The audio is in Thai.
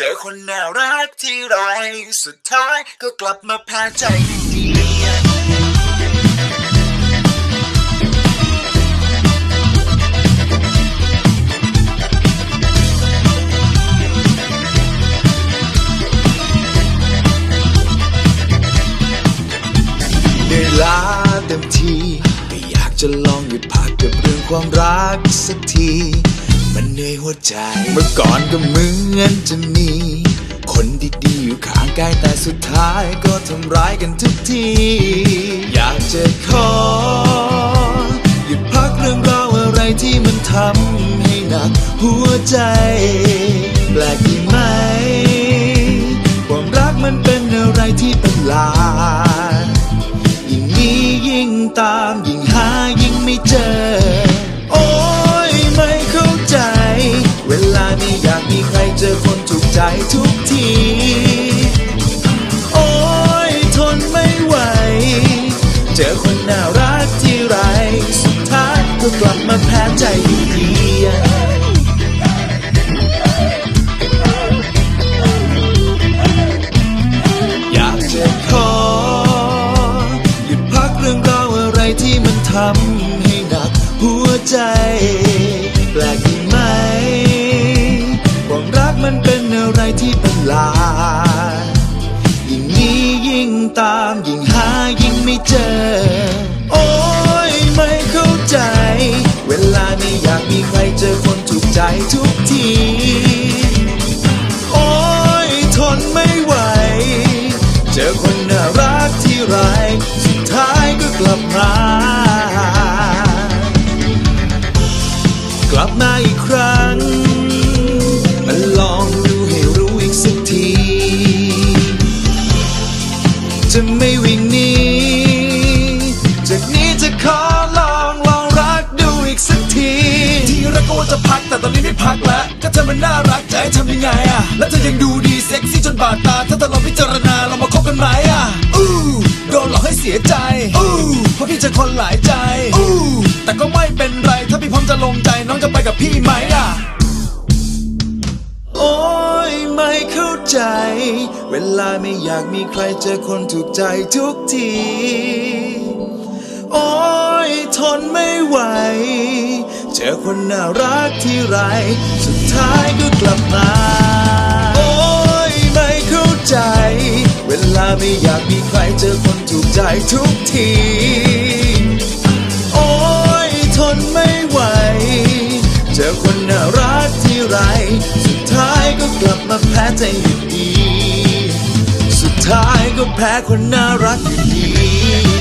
จอคนน่ารักที่ไรสุดท้ายก็กลับมาแพ้ใจอยู่ดีเหนื่อยล้าเต็มทีก็อยากจะลองหยุดพักกับเรื่องความรักสักที มันเหนื่อยหัวใจ เมื่อก่อนก็เหมือนจะมี คนดีๆอยู่ข้างกายแต่สุดท้ายก็ทำร้ายกันทุกที อยากจะขอ หยุดพักเรื่องราวอะไรที่มันทำให้หนักหัวใจ แปลกดีไหม ความรักมันเป็นอะไรที่ประหลาดยิ่งมียิ่งตามยิ่งหายิ่งไม่เจอ ถูกใจทุกที โอ้ยทนไม่ไหว เจอคนน่ารักที่ไร สุดท้ายก็กลับมาแพ้ใจอยู่ดีอยากจะขอ หยุดพักเรื่องราวอะไรที่มันทำให้หนักหัวใจ ตามยิ่งหายิ่งไม่เจอ โอ้ยไม่เข้าใจ เวลานี้อยากมีใครเจอคนถูกใจทุกที โอ้ยทนไม่ไหว เจอคน จะพักแต่ตอนนี้ไม่พักแล้วก็เธอมันน่ารักจะให้ทำยังไงอะแล้วเธอยังดูดีเซ็กซี่จนบาดตา ถ้าต่เราพิจารณาเรามาคบกันไหมอะอู้โดนหลอกให้เสียใจอู้เพราะพี่เจอคนหลายใจอู้แต่ก็ไม่เป็นไรถ้าพี่พร้อมจะลงใจน้องจะไปกับพี่ไหมอะโอ้ยไม่เข้าใจ เวลาไม่อยากมีใครเจอคนถูกใจทุกที โอ้ยทนไม่ไหว จอคนน่ารักที่ไร สุดท้ายก็กลับมา โอ้ยไม่เข้าใจ เวลาไม่อยากมีใครเจอคนถูกใจทุกที โอ้ยทนไม่ไหว เจอคนน่ารักที่ไร สุดท้ายก็กลับมาแพ้ใจอยู่ดี สุดท้ายก็แพ้คนน่ารักอยู่ดี